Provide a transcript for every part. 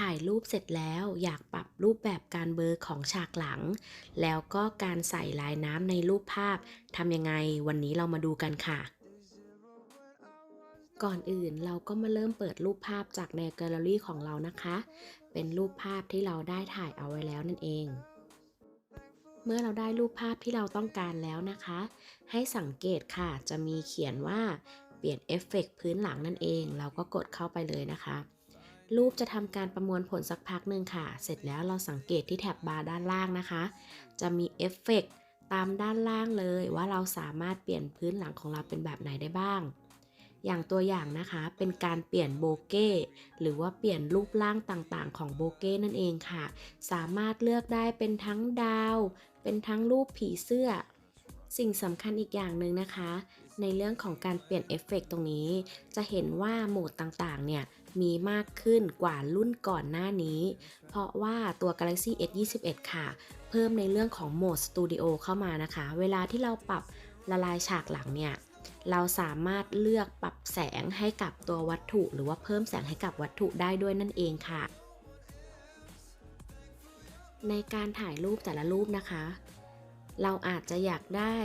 ถ่ายรูปเสร็จแล้วอยากปรับรูปแบบการเบลอของฉากหลัง แล้วก็การใส่ลายน้ำในรูปภาพทำยังไงวันนี้เรามาดูกันค่ะ ก่อนอื่นเราก็มาเริ่มเปิดรูปภาพจากในแกลเลอรี่ของเรานะคะ เป็นรูปภาพที่เราได้ถ่ายเอาไว้แล้วนั่นเองเมื่อเราได้รูปภาพที่เราต้องการแล้วนะคะ ให้สังเกตค่ะ จะมีเขียนว่าเปลี่ยนเอฟเฟกต์พื้นหลังนั่นเอง เราก็กดเข้าไปเลยนะคะ รูปจะทำการประมวลผลสักพักหนึ่งค่ะ เสร็จแล้วเราสังเกตที่แถบบาร์ด้านล่างนะคะ จะมีเอฟเฟกต์ตามด้านล่างเลยว่าเราสามารถเปลี่ยนพื้นหลังของเราเป็นแบบไหนได้บ้าง อย่างตัวอย่างนะคะเป็นการเปลี่ยนโบเก้หรือว่าเปลี่ยนรูปร่างต่างๆ ของโบเก้นั่นเองค่ะ สามารถเลือกได้เป็นทั้งดาว เป็นทั้งรูปผีเสื้อ สิ่งสำคัญอีกอย่างหนึ่งนะคะ ในเรื่องของการเปลี่ยนเอฟเฟกต์ตรงนี้ จะเห็นว่าโหมดต่างๆ เนี่ย มีมากขึ้นกว่ารุ่นก่อนหน้านี้ เพราะว่าตัว Galaxy S21 ค่ะ เพิ่มในเรื่องของโหมดสตูดิโอเข้ามานะคะ เวลาที่เราปรับละลายฉากหลังเนี่ยเราสามารถเลือกปรับแสงให้กับตัววัตถุ หรือว่าเพิ่มแสงให้กับวัตถุได้ด้วยนั่นเองค่ะ ในการถ่ายรูปแต่ละรูปนะคะ เราอาจจะอยากได้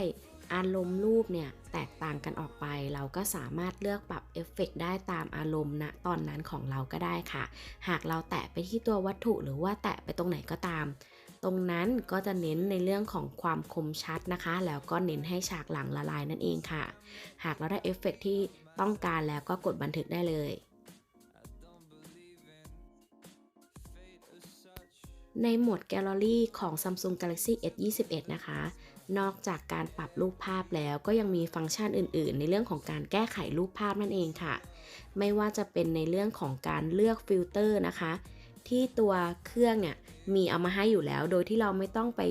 อารมณ์รูปเนี่ยแตกต่างกันออกไป เราก็สามารถเลือกปรับเอฟเฟกต์ได้ตามอารมณ์ณตอนนั้นของเราก็ได้ค่ะ หากเราแตะไปที่ตัววัตถุหรือว่าแตะไปตรงไหนก็ตาม ตรงนั้นก็จะเน้นในเรื่องของความคมชัดนะคะ แล้วก็เน้นให้ฉากหลังละลายนั่นเองค่ะ หากเราได้เอฟเฟกต์ที่ต้องการแล้วก็กดบันทึกได้เลย ในโหมดแกลเลอรี่ของ Samsung Galaxy S21 นะคะ นอกจากการปรับรูปภาพแล้วก็ยังมีฟังก์ชันอื่น ๆ ในเรื่องของการแก้ไขรูปภาพนั่นเองค่ะ ไม่ว่าจะเป็นในเรื่องของการเลือกฟิลเตอร์นะคะ ที่ตัวเครื่องเนี่ยมีเอามาให้อยู่แล้ว โดยที่เราไม่ต้องไป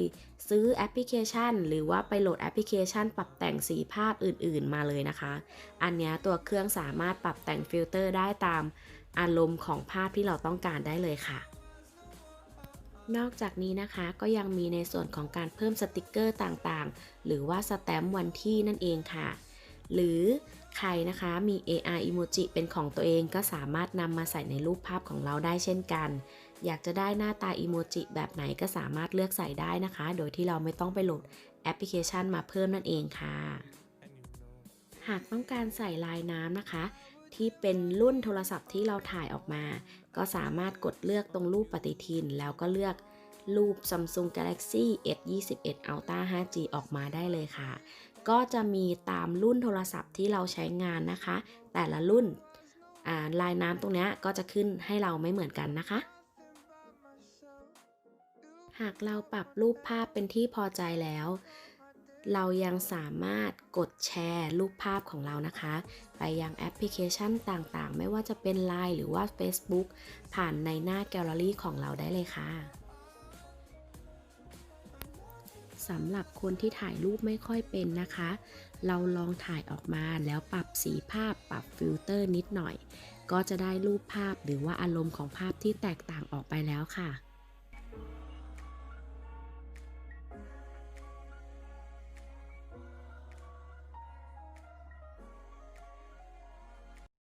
ซื้อแอปพลิเคชัน หรือว่าไปโหลดแอปพลิเคชัน ปรับแต่งสีภาพอื่น ๆ มาเลยนะคะ อันนี้ตัวเครื่องสามารถปรับแต่งฟิลเตอร์ได้ตามอารมณ์ของภาพที่เราต้องการได้เลยค่ะ นอกจากนี้นะคะก็ยังมีในส่วนของการเพิ่มสติกเกอร์ต่างๆ หรือว่าสแตมป์วันที่นั่นเองค่ะ หรือใครนะคะมี AR emoji เป็นของตัวเองก็สามารถนำมาใส่ในรูปภาพของเราได้เช่นกัน อยากจะได้หน้าตาอีโมจิแบบไหนก็สามารถเลือกใส่ได้นะคะ โดยที่เราไม่ต้องไปโหลดแอปพลิเคชันมาเพิ่มนั่นเองค่ะ หากต้องการใส่ลายน้ำนะคะ ที่เป็นรุ่นโทรศัพท์ที่เราถ่ายออกมา ก็สามารถกดเลือกตรงรูปปฏิทิน แล้วก็เลือกรูป Samsung Galaxy S21 Ultra 5G ออกมาได้เลยค่ะ ก็จะมีตามรุ่นโทรศัพท์ที่เราใช้งานนะคะ แต่ละรุ่นลายน้ำตรงนี้ก็จะขึ้นให้เราไม่เหมือนกันนะคะ หากเราปรับรูปภาพเป็นที่พอใจแล้ว เรายังสามารถกดแชร์รูปภาพของเรานะคะ ไปยังแอปพลิเคชันต่างๆ ไม่ว่าจะเป็น Line หรือว่า Facebook ผ่านในหน้าแกลเลอรี่ของเราได้เลยค่ะสำหรับคนที่ถ่ายรูปไม่ค่อยเป็นนะคะ เราลองถ่ายออกมาแล้วปรับสีภาพปรับฟิลเตอร์นิดหน่อย ก็จะได้รูปภาพหรือว่าอารมณ์ของภาพที่แตกต่างออกไปแล้วค่ะ